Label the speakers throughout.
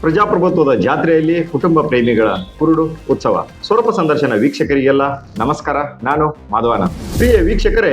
Speaker 1: ಪ್ರಜಾಪ್ರಭುತ್ವದ ಜಾತ್ರೆಯಲ್ಲಿ ಕುಟುಂಬ ಪ್ರೇಮಿಗಳ ಕುರುಡು ಉತ್ಸವ. ಸ್ವರೂಪ ಸಂದರ್ಶನ ವೀಕ್ಷಕರಿಗೆಲ್ಲ ನಮಸ್ಕಾರ. ನಾನು ಮಾಧವನ ಪ್ರಿಯ ವೀಕ್ಷಕರೇ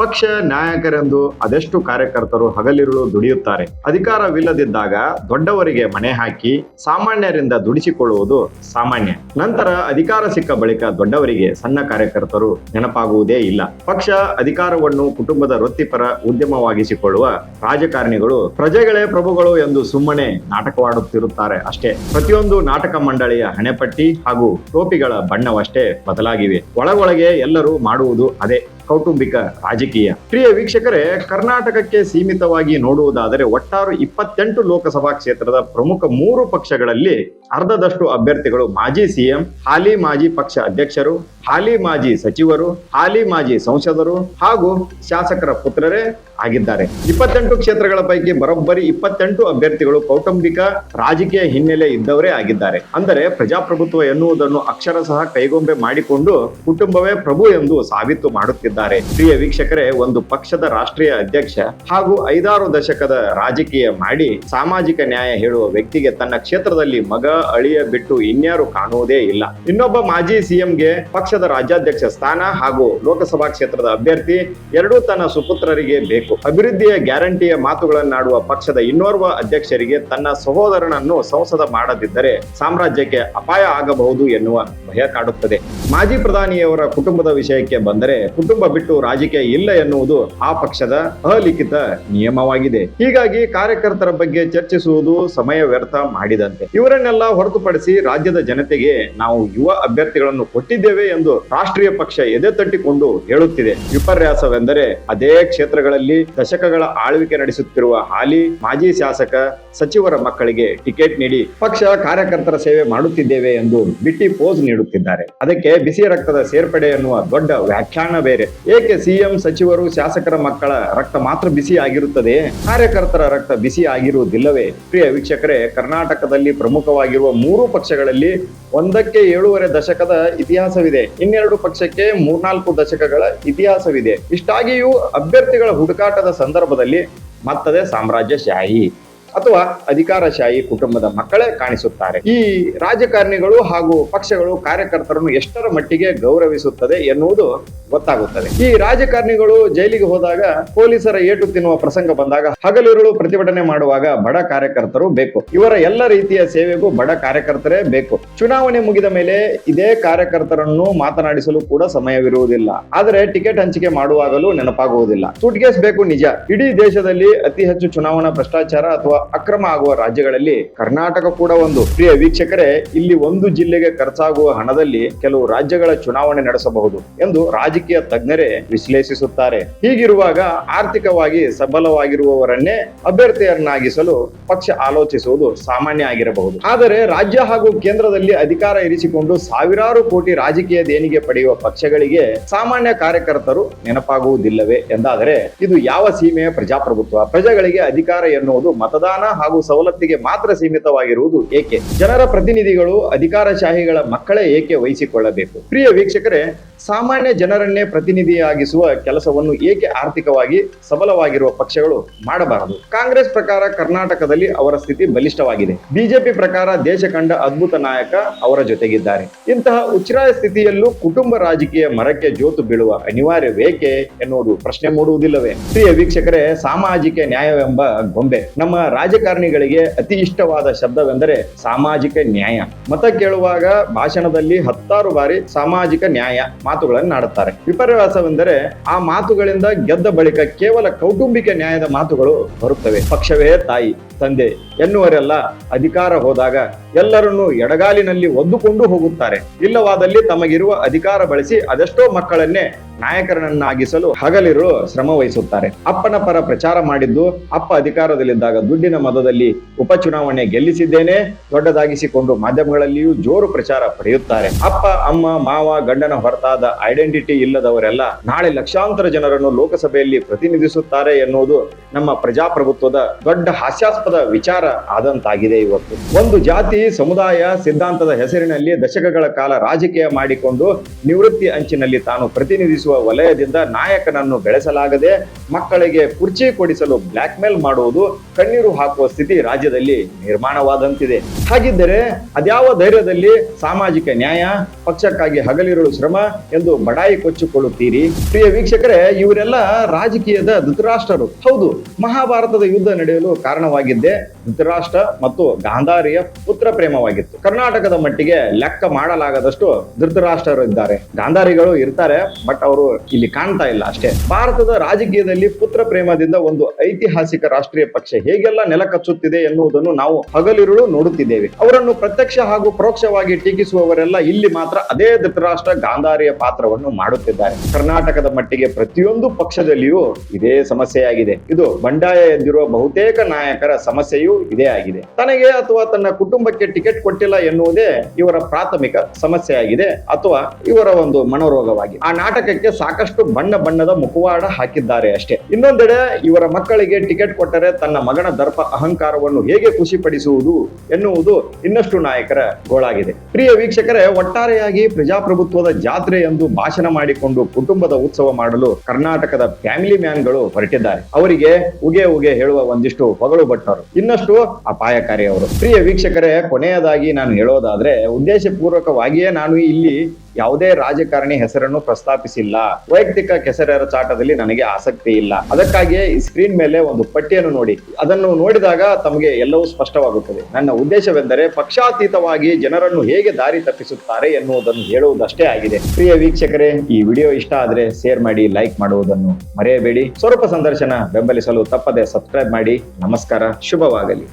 Speaker 1: ಪಕ್ಷ ನಾಯಕರೆಂದು ಅದೆಷ್ಟು ಕಾರ್ಯಕರ್ತರು ಹಗಲಿರುಳು ದುಡಿಯುತ್ತಾರೆ? ಅಧಿಕಾರವಿಲ್ಲದಿದ್ದಾಗ ದೊಡ್ಡವರಿಗೆ ಮಣೆ ಹಾಕಿ ಸಾಮಾನ್ಯರಿಂದ ದುಡಿಸಿಕೊಳ್ಳುವುದು ಸಾಮಾನ್ಯ. ನಂತರ ಅಧಿಕಾರ ಸಿಕ್ಕ ಬಳಿಕ ದೊಡ್ಡವರಿಗೆ ಸಣ್ಣ ಕಾರ್ಯಕರ್ತರು ನೆನಪಾಗುವುದೇ ಇಲ್ಲ. ಪಕ್ಷ ಅಧಿಕಾರವನ್ನು ಕುಟುಂಬದ ವೃತ್ತಿಪರ ಉದ್ಯಮವಾಗಿಸಿಕೊಳ್ಳುವ ರಾಜಕಾರಣಿಗಳು ಪ್ರಜೆಗಳೇ ಪ್ರಭುಗಳು ಎಂದು ಸುಮ್ಮನೆ ನಾಟಕವಾಡುತ್ತಿರುತ್ತಾರೆ ಅಷ್ಟೇ. ಪ್ರತಿಯೊಂದು ನಾಟಕ ಮಂಡಳಿಯ ಹಣೆಪಟ್ಟಿ ಹಾಗೂ ಟೋಪಿಗಳ ಬಣ್ಣವಷ್ಟೇ ಬದಲಾಗಿವೆ. ಒಳಗೊಳಗೆ ಎಲ್ಲರೂ ಮಾಡುವುದು ಅದೇ. ಕೌಟುಂಬಿಕ ರಾಜಕೀಯ. ಪ್ರಿಯ ವೀಕ್ಷಕರೇ, ಕರ್ನಾಟಕಕ್ಕೆ ಸೀಮಿತವಾಗಿ ನೋಡುವುದಾದರೆ ಒಟ್ಟಾರು ಇಪ್ಪತ್ತೆಂಟು ಲೋಕಸಭಾ ಕ್ಷೇತ್ರದ ಪ್ರಮುಖ ಮೂರು ಪಕ್ಷಗಳಲ್ಲಿ ಅರ್ಧದಷ್ಟು ಅಭ್ಯರ್ಥಿಗಳು ಮಾಜಿ ಸಿಎಂ, ಹಾಲಿ ಮಾಜಿ ಪಕ್ಷ ಅಧ್ಯಕ್ಷರು ಹಾಲಿ ಮಾಜಿ ಸಚಿವರು, ಹಾಲಿ ಮಾಜಿ ಸಂಸದರು ಹಾಗೂ ಶಾಸಕರ ಪುತ್ರರೇ ಆಗಿದ್ದಾರೆ. ಇಪ್ಪತ್ತೆಂಟು ಕ್ಷೇತ್ರಗಳ ಪೈಕಿ ಬರೋಬ್ಬರಿ ಇಪ್ಪತ್ತೆಂಟು ಅಭ್ಯರ್ಥಿಗಳು ಕೌಟುಂಬಿಕ ರಾಜಕೀಯ ಹಿನ್ನೆಲೆ ಇದ್ದವರೇ ಆಗಿದ್ದಾರೆ. ಅಂದರೆ ಪ್ರಜಾಪ್ರಭುತ್ವ ಎನ್ನುವುದನ್ನು ಅಕ್ಷರ ಸಹ ಕೈಗೊಂಬೆ ಮಾಡಿಕೊಂಡು ಕುಟುಂಬವೇ ಪ್ರಭು ಎಂದು ಸಾಬೀತು ಮಾಡುತ್ತಿದ್ದಾರೆ. ಪ್ರಿಯ ವೀಕ್ಷಕರೇ, ಒಂದು ಪಕ್ಷದ ರಾಷ್ಟ್ರೀಯ ಅಧ್ಯಕ್ಷ ಹಾಗೂ ಐದಾರು ದಶಕದ ರಾಜಕೀಯ ಮಾಡಿ ಸಾಮಾಜಿಕ ನ್ಯಾಯ ಹೇಳುವ ವ್ಯಕ್ತಿಗೆ ತನ್ನ ಕ್ಷೇತ್ರದಲ್ಲಿ ಮಗ ಅಳಿಯ ಬಿಟ್ಟು ಇನ್ಯಾರು ಕಾಣುವುದೇ ಇಲ್ಲ. ಇನ್ನೊಬ್ಬ ಮಾಜಿ ಸಿಎಂಗೆ ಪಕ್ಷದ ರಾಜ್ಯಾಧ್ಯಕ್ಷ ಸ್ಥಾನ ಹಾಗೂ ಲೋಕಸಭಾ ಕ್ಷೇತ್ರದ ಅಭ್ಯರ್ಥಿ ಎರಡೂ ತನ್ನ ಸುಪುತ್ರರಿಗೆ ಬೇಕು. ಅಭಿವೃದ್ಧಿಯ ಗ್ಯಾರಂಟಿಯ ಮಾತುಗಳನ್ನಾಡುವ ಪಕ್ಷದ ಇನ್ನೋರ್ವ ಅಧ್ಯಕ್ಷರಿಗೆ ತನ್ನ ಸಹೋದರನನ್ನು ಸಂಸದ ಮಾಡದಿದ್ದರೆ ಸಾಮ್ರಾಜ್ಯಕ್ಕೆ ಅಪಾಯ ಆಗಬಹುದು ಎನ್ನುವ ಭಯ ಕಾಡುತ್ತದೆ. ಮಾಜಿ ಪ್ರಧಾನಿಯವರ ಕುಟುಂಬದ ವಿಷಯಕ್ಕೆ ಬಂದರೆ ಕುಟುಂಬ ಬಿಟ್ಟು ರಾಜಕೀಯ ಇಲ್ಲ ಎನ್ನುವುದು ಆ ಪಕ್ಷದ ಅಲಿಖಿತ ನಿಯಮವಾಗಿದೆ. ಹೀಗಾಗಿ ಕಾರ್ಯಕರ್ತರ ಬಗ್ಗೆ ಚರ್ಚಿಸುವುದು ಸಮಯ ವ್ಯರ್ಥ ಮಾಡಿದಂತೆ. ಇವರನ್ನೆಲ್ಲ ಹೊರತುಪಡಿಸಿ ರಾಜ್ಯದ ಜನತೆಗೆ ನಾವು ಯುವ ಅಭ್ಯರ್ಥಿಗಳನ್ನು ಕೊಟ್ಟಿದ್ದೇವೆ ಎಂದು ರಾಷ್ಟ್ರೀಯ ಪಕ್ಷ ಎದೆ ತಟ್ಟಿಕೊಂಡು ಹೇಳುತ್ತಿದೆ. ವಿಪರ್ಯಾಸವೆಂದರೆ ಅದೇ ಕ್ಷೇತ್ರಗಳಲ್ಲಿ ದಶಕಗಳ ಆಳ್ವಿಕೆ ನಡೆಸುತ್ತಿರುವ ಹಾಲಿ ಮಾಜಿ ಶಾಸಕ ಸಚಿವರ ಮಕ್ಕಳಿಗೆ ಟಿಕೆಟ್ ನೀಡಿ ಪಕ್ಷ ಕಾರ್ಯಕರ್ತರ ಸೇವೆ ಮಾಡುತ್ತಿದ್ದೇವೆ ಎಂದು ಬಿಟ್ಟಿ ಪೋಸ್ ನೀಡುತ್ತಿದ್ದಾರೆ. ಅದಕ್ಕೆ ಬಿಸಿ ರಕ್ತದ ಸೇರ್ಪಡೆ ಎನ್ನುವ ದೊಡ್ಡ ವ್ಯಾಖ್ಯಾನ ಬೇರೆ. ಏಕೆ ಸಿಎಂ ಸಚಿವರು ಶಾಸಕರ ಮಕ್ಕಳ ರಕ್ತ ಮಾತ್ರ ಬಿಸಿ ಆಗಿರುತ್ತದೆ? ಕಾರ್ಯಕರ್ತರ ರಕ್ತ ಬಿಸಿ ಆಗಿರುವುದಿಲ್ಲವೇ? ಪ್ರಿಯ ವೀಕ್ಷಕರೇ, ಕರ್ನಾಟಕದಲ್ಲಿ ಪ್ರಮುಖವಾಗಿರುವ ಮೂರು ಪಕ್ಷಗಳಲ್ಲಿ ಒಂದಕ್ಕೆ ಏಳೂವರೆ ದಶಕದ ಇತಿಹಾಸವಿದೆ. ಇನ್ನೆರಡು ಪಕ್ಷಕ್ಕೆ ಮೂರ್ನಾಲ್ಕು ದಶಕಗಳ ಇತಿಹಾಸವಿದೆ. ಇಷ್ಟಾಗಿಯೂ ಅಭ್ಯರ್ಥಿಗಳ ಹುಡುಕಾಟದ ಸಂದರ್ಭದಲ್ಲಿ ಮತ್ತದೇ ಸಾಮ್ರಾಜ್ಯಶಾಹಿ. ಅಥವಾ ಅಧಿಕಾರಶಾಹಿ ಕುಟುಂಬದ ಮಕ್ಕಳೇ ಕಾಣಿಸುತ್ತಾರೆ. ಈ ರಾಜಕಾರಣಿಗಳು ಹಾಗೂ ಪಕ್ಷಗಳು ಕಾರ್ಯಕರ್ತರನ್ನು ಎಷ್ಟರ ಮಟ್ಟಿಗೆ ಗೌರವಿಸುತ್ತದೆ ಎನ್ನುವುದು ಗೊತ್ತಾಗುತ್ತದೆ. ಈ ರಾಜಕಾರಣಿಗಳು ಜೈಲಿಗೆ ಹೋದಾಗ ಪೊಲೀಸರ ಏಟು ತಿನ್ನುವ ಪ್ರಸಂಗ ಬಂದಾಗ ಹಗಲಿರುಳು ಪ್ರತಿಭಟನೆ ಮಾಡುವಾಗ ಬಡ ಕಾರ್ಯಕರ್ತರು ಬೇಕು. ಇವರ ಎಲ್ಲ ರೀತಿಯ ಸೇವೆಗೂ ಬಡ ಕಾರ್ಯಕರ್ತರೇ ಬೇಕು. ಚುನಾವಣೆ ಮುಗಿದ ಮೇಲೆ ಇದೇ ಕಾರ್ಯಕರ್ತರನ್ನು ಮಾತನಾಡಿಸಲು ಕೂಡ ಸಮಯವಿರುವುದಿಲ್ಲ. ಆದರೆ ಟಿಕೆಟ್ ಹಂಚಿಕೆ ಮಾಡುವಾಗಲೂ ನೆನಪಾಗುವುದಿಲ್ಲ. ಸೂಟ್ಕೇಸ್ ಬೇಕು ನಿಜ. ಇಡೀ ದೇಶದಲ್ಲಿ ಅತಿ ಹೆಚ್ಚು ಚುನಾವಣಾ ಭ್ರಷ್ಟಾಚಾರ ಅಥವಾ ಅಕ್ರಮ ಆಗುವ ರಾಜ್ಯಗಳಲ್ಲಿ ಕರ್ನಾಟಕ ಕೂಡ ಒಂದು. ಪ್ರಿಯ ವೀಕ್ಷಕರೇ, ಇಲ್ಲಿ ಒಂದು ಜಿಲ್ಲೆಗೆ ಖರ್ಚಾಗುವ ಹಣದಲ್ಲಿ ಕೆಲವು ರಾಜ್ಯಗಳ ಚುನಾವಣೆ ನಡೆಸಬಹುದು ಎಂದು ರಾಜಕೀಯ ತಜ್ಞರೇ ವಿಶ್ಲೇಷಿಸುತ್ತಾರೆ. ಹೀಗಿರುವಾಗ ಆರ್ಥಿಕವಾಗಿ ಸಬಲವಾಗಿರುವವರನ್ನೇ ಅಭ್ಯರ್ಥಿಯನ್ನಾಗಿಸಲು ಪಕ್ಷ ಆಲೋಚಿಸುವುದು ಸಾಮಾನ್ಯ ಆಗಿರಬಹುದು. ಆದರೆ ರಾಜ್ಯ ಹಾಗೂ ಕೇಂದ್ರದಲ್ಲಿ ಅಧಿಕಾರ ಇರಿಸಿಕೊಂಡು ಸಾವಿರಾರು ಕೋಟಿ ರಾಜಕೀಯ ದೇಣಿಗೆ ಪಡೆಯುವ ಪಕ್ಷಗಳಿಗೆ ಸಾಮಾನ್ಯ ಕಾರ್ಯಕರ್ತರು ನೆನಪಾಗುವುದಿಲ್ಲವೇ ಎಂದಾದರೆ, ಇದು ಯಾವ ಸೀಮೆಯ ಪ್ರಜಾಪ್ರಭುತ್ವ? ಪ್ರಜೆಗಳಿಗೆ ಅಧಿಕಾರ ಎನ್ನುವುದು ಮತದಾನ ಹಾಗೂ ಸವಲತ್ತಿಗೆ ಮಾತ್ರ ಸೀಮಿತವಾಗಿರುವುದು ಏಕೆ? ಜನರ ಪ್ರತಿನಿಧಿಗಳು, ಅಧಿಕಾರಶಾಹಿಗಳ ಮಕ್ಕಳೇ ಏಕೆ ವಹಿಸಿಕೊಳ್ಳಬೇಕು? ಪ್ರಿಯ ವೀಕ್ಷಕರೇ, ಸಾಮಾನ್ಯ ಜನರನ್ನೇ ಪ್ರತಿನಿಧಿಯಾಗಿಸುವ ಕೆಲಸವನ್ನು ಏಕೆ ಆರ್ಥಿಕವಾಗಿ ಸಬಲವಾಗಿರುವ ಪಕ್ಷಗಳು ಮಾಡಬಾರದು? ಕಾಂಗ್ರೆಸ್ ಪ್ರಕಾರ ಕರ್ನಾಟಕದಲ್ಲಿ ಅವರ ಸ್ಥಿತಿ ಬಲಿಷ್ಠವಾಗಿದೆ. ಬಿಜೆಪಿ ಪ್ರಕಾರ ದೇಶ ಕಂಡ ಅದ್ಭುತ ನಾಯಕ ಅವರ ಜೊತೆಗಿದ್ದಾರೆ. ಇಂತಹ ಉಚ್ಛ್ರಾಯ ಸ್ಥಿತಿಯಲ್ಲೂ ಕುಟುಂಬ ರಾಜಕೀಯ ಮರಕ್ಕೆ ಜೋತು ಬೀಳುವ ಅನಿವಾರ್ಯವೇಕೆ ಎನ್ನುವುದು ಪ್ರಶ್ನೆ ಮೂಡುವುದಿಲ್ಲವೇ? ಪ್ರಿಯ ವೀಕ್ಷಕರೇ, ಸಾಮಾಜಿಕ ನ್ಯಾಯವೆಂಬ ಗೊಂಬೆ ನಮ್ಮ ರಾಜಕಾರಣಿಗಳಿಗೆ ಅತಿ ಇಷ್ಟವಾದ ಶಬ್ದವೆಂದರೆ ಸಾಮಾಜಿಕ ನ್ಯಾಯ. ಮತ ಕೇಳುವಾಗ ಭಾಷಣದಲ್ಲಿ ಹತ್ತಾರು ಬಾರಿ ಸಾಮಾಜಿಕ ನ್ಯಾಯ ಮಾತುಗಳನ್ನು ಆಡುತ್ತಾರೆ ವಿಪರ್ಯಾಸವೆಂದರೆ ಆ ಮಾತುಗಳಿಂದ ಗೆದ್ದ ಬಳಿಕ ಕೇವಲ ಕೌಟುಂಬಿಕ ನ್ಯಾಯದ ಮಾತುಗಳು ಬರುತ್ತವೆ. ಪಕ್ಷವೇ ತಾಯಿ, ತಂದೆ ಎನ್ನುವರೆಲ್ಲ ಅಧಿಕಾರ ಹೋದಾಗ ಎಲ್ಲರನ್ನೂ ಎಡಗಾಲಿನಲ್ಲಿ ಒದ್ದುಕೊಂಡು ಹೋಗುತ್ತಾರೆ. ಇಲ್ಲವಾದಲ್ಲಿ ತಮಗಿರುವ ಅಧಿಕಾರ ಬಳಸಿ ಅದೆಷ್ಟೋ ಮಕ್ಕಳನ್ನೇ ನಾಯಕರನ್ನಾಗಿಸಲು ಹಗಲಿರು ಶ್ರಮ ವಹಿಸುತ್ತಾರೆ. ಅಪ್ಪನ ಪರ ಪ್ರಚಾರ ಮಾಡಿದ್ದು ಅಪ್ಪ ಅಧಿಕಾರದಲ್ಲಿದ್ದಾಗ ದುಡ್ಡಿನ ಮದದಲ್ಲಿ ಉಪಚುನಾವಣೆ ಗೆಲ್ಲಿಸಿದ್ದೇನೆ, ದೊಡ್ಡದಾಗಿಸಿಕೊಂಡು ಮಾಧ್ಯಮಗಳಲ್ಲಿಯೂ ಜೋರು ಪ್ರಚಾರ ಪಡೆಯುತ್ತಾರೆ. ಅಪ್ಪ, ಅಮ್ಮ, ಮಾವ, ಗಂಡನ ಹೊರತಾದ ಐಡೆಂಟಿಟಿ ಇಲ್ಲದವರೆಲ್ಲ ನಾಳೆ ಲಕ್ಷಾಂತರ ಜನರನ್ನು ಲೋಕಸಭೆಯಲ್ಲಿ ಪ್ರತಿನಿಧಿಸುತ್ತಾರೆ ಎನ್ನುವುದು ನಮ್ಮ ಪ್ರಜಾಪ್ರಭುತ್ವದ ದೊಡ್ಡ ಹಾಸ್ಯಾಸ್ಪದ ವಿಚಾರ ಆದಂತಾಗಿದೆ ಇವತ್ತು. ಒಂದು ಜಾತಿ, ಸಮುದಾಯ, ಸಿದ್ಧಾಂತದ ಹೆಸರಿನಲ್ಲಿ ದಶಕಗಳ ಕಾಲ ರಾಜಕೀಯ ಮಾಡಿಕೊಂಡು ನಿವೃತ್ತಿ ಅಂಚಿನಲ್ಲಿ ತಾನು ಪ್ರತಿನಿಧಿಸುವ ವಲಯದಿಂದ ನಾಯಕನನ್ನು ಬೆಳೆಸಲಾಗದೆ ಮಕ್ಕಳಿಗೆ ಕುರ್ಚಿ ಕೊಡಿಸಲು ಬ್ಲಾಕ್ ಮೇಲ್ ಮಾಡುವುದು ಕಣ್ಣೀರು ಹಾಕುವ ಸ್ಥಿತಿ ರಾಜ್ಯದಲ್ಲಿ ನಿರ್ಮಾಣವಾದಂತಿದೆ. ಹಾಗಿದ್ದರೆ ಅದ್ಯಾವ ಧೈರ್ಯದಲ್ಲಿ ಸಾಮಾಜಿಕ ನ್ಯಾಯ, ಪಕ್ಷಕ್ಕಾಗಿ ಹಗಲಿರುಳು ಶ್ರಮ ಎಂದು ಬಡಾಯಿ ಕೊಚ್ಚಿಕೊಳ್ಳುತ್ತೀರಿ? ಪ್ರಿಯ ವೀಕ್ಷಕರೇ, ಇವರೆಲ್ಲ ರಾಜಕೀಯದ ಧೃತರಾಷ್ಟ್ರರು. ಹೌದು, ಮಹಾಭಾರತದ ಯುದ್ಧ ನಡೆಯಲು ಕಾರಣವಾಗಿದ್ದೆ ಧೃತರಾಷ್ಟ್ರ ಮತ್ತು ಗಾಂಧಾರಿಯ ಪುತ್ರ ಪ್ರೇಮವಾಗಿತ್ತು. ಕರ್ನಾಟಕದ ಮಟ್ಟಿಗೆ ಲೆಕ್ಕ ಮಾಡಲಾಗದಷ್ಟು ಧೃತರಾಷ್ಟ್ರರು ಇದ್ದಾರೆ. ಗಾಂಧಾರಿಗಳು ಇರ್ತಾರೆ, ಬಟ್ ಅವರು ಇಲ್ಲಿ ಕಾಣ್ತಾ ಇಲ್ಲ ಅಷ್ಟೇ. ಭಾರತದ ರಾಜಕೀಯದಲ್ಲಿ ಪುತ್ರ ಪ್ರೇಮದಿಂದ ಒಂದು ಐತಿಹಾಸಿಕ ರಾಷ್ಟ್ರೀಯ ಪಕ್ಷ ಹೇಗೆಲ್ಲ ನೆಲಕಚ್ಚುತ್ತಿದೆ ಎನ್ನುವುದನ್ನು ನಾವು ಹಗಲಿರುಳು ನೋಡುತ್ತಿದ್ದೇವೆ. ಅವರನ್ನು ಪ್ರತ್ಯಕ್ಷ ಹಾಗೂ ಪರೋಕ್ಷವಾಗಿ ಟೀಕಿಸುವವರೆಲ್ಲ ಇಲ್ಲಿ ಮಾತ್ರ ಅದೇ ಧೃತರಾಷ್ಟ್ರ ಗಾಂಧಾರಿಯ ಪಾತ್ರವನ್ನು ಮಾಡುತ್ತಿದ್ದಾರೆ. ಕರ್ನಾಟಕದ ಮಟ್ಟಿಗೆ ಪ್ರತಿಯೊಂದು ಪಕ್ಷದಲ್ಲಿಯೂ ಇದೇ ಸಮಸ್ಯೆಯಾಗಿದೆ. ಇದು ಬಂಡಾಯ ಎದ್ದಿರುವ ಬಹುತೇಕ ನಾಯಕರ ಸಮಸ್ಯೆಯೂ ಇದೇ ಆಗಿದೆ. ತನಗೆ ಅಥವಾ ತನ್ನ ಕುಟುಂಬಕ್ಕೆ ಟಿಕೆಟ್ ಕೊಟ್ಟಿಲ್ಲ ಎನ್ನುವುದೇ ಇವರ ಪ್ರಾಥಮಿಕ ಸಮಸ್ಯೆಯಾಗಿದೆ ಅಥವಾ ಇವರ ಒಂದು ಮನೋರೋಗವಾಗಿದೆ ಆ ನಾಟಕಕ್ಕೆ ಸಾಕಷ್ಟು ಬಣ್ಣ ಬಣ್ಣದ ಮುಖವಾಡ ಹಾಕಿದ್ದಾರೆ ಅಷ್ಟೇ. ಇನ್ನೊಂದೆಡೆ ಇವರ ಮಕ್ಕಳಿಗೆ ಟಿಕೆಟ್ ಕೊಟ್ಟರೆ ತನ್ನ ಮಗನ ದರ್ಪ ಅಹಂಕಾರವನ್ನು ಹೇಗೆ ಖುಷಿಪಡಿಸುವುದು ಎನ್ನುವುದು ಇನ್ನಷ್ಟು ನಾಯಕರ ಗೋಳಾಗಿದೆ. ಪ್ರಿಯ ವೀಕ್ಷಕರೇ, ಒಟ್ಟಾರೆಯಾಗಿ ಪ್ರಜಾಪ್ರಭುತ್ವದ ಜಾತ್ರೆ ಎಂದು ಭಾಷಣ ಮಾಡಿಕೊಂಡು ಕುಟುಂಬದ ಉತ್ಸವ ಮಾಡಲು ಕರ್ನಾಟಕದ ಫ್ಯಾಮಿಲಿ ಮ್ಯಾನ್ಗಳು ಹೊರಟಿದ್ದಾರೆ. ಅವರಿಗೆ ಉಗೆ ಉಗೆ ಹೇಳುವ ಒಂದಿಷ್ಟು ಹೊಗಳು ಭಟ್ಟರು ಇನ್ನಷ್ಟು ಅಪಾಯಕಾರಿ ಅವರು ಪ್ರಿಯ ವೀಕ್ಷಕರೇ, ಕೊನೆಯದಾಗಿ ನಾನು ಹೇಳೋದಾದ್ರೆ ಉದ್ದೇಶಪೂರ್ವಕವಾಗಿಯೇ ನಾನು ಇಲ್ಲಿ ಯಾವುದೇ ರಾಜಕಾರಣಿ ಹೆಸರನ್ನು ಪ್ರಸ್ತಾಪಿಸಿಲ್ಲ. ವೈಯಕ್ತಿಕ ಕೆಸರರ ಚಾಟದಲ್ಲಿ ನನಗೆ ಆಸಕ್ತಿ ಇಲ್ಲ. ಅದಕ್ಕಾಗಿಯೇ ಈ ಸ್ಕ್ರೀನ್ ಮೇಲೆ ಒಂದು ಪಟ್ಟಿಯನ್ನು ನೋಡಿ. ಅದನ್ನು ನೋಡಿದಾಗ ತಮಗೆ ಎಲ್ಲವೂ ಸ್ಪಷ್ಟವಾಗುತ್ತದೆ. ನನ್ನ ಉದ್ದೇಶವೆಂದರೆ ಪಕ್ಷಾತೀತವಾಗಿ ಜನರನ್ನು ಹೇಗೆ ದಾರಿ ತಪ್ಪಿಸುತ್ತಾರೆ ಎನ್ನುವುದನ್ನು ಹೇಳುವುದಷ್ಟೇ ಆಗಿದೆ. ಪ್ರಿಯ ವೀಕ್ಷಕರೇ, ಈ ವಿಡಿಯೋ ಇಷ್ಟ ಆದ್ರೆ ಶೇರ್ ಮಾಡಿ, ಲೈಕ್ ಮಾಡುವುದನ್ನು ಮರೆಯಬೇಡಿ. ಸ್ವರೂಪ ಸಂದರ್ಶನ ಬೆಂಬಲಿಸಲು ತಪ್ಪದೆ ಸಬ್ಸ್ಕ್ರೈಬ್ ಮಾಡಿ. ನಮಸ್ಕಾರ, ಶುಭವಾಗಲಿ.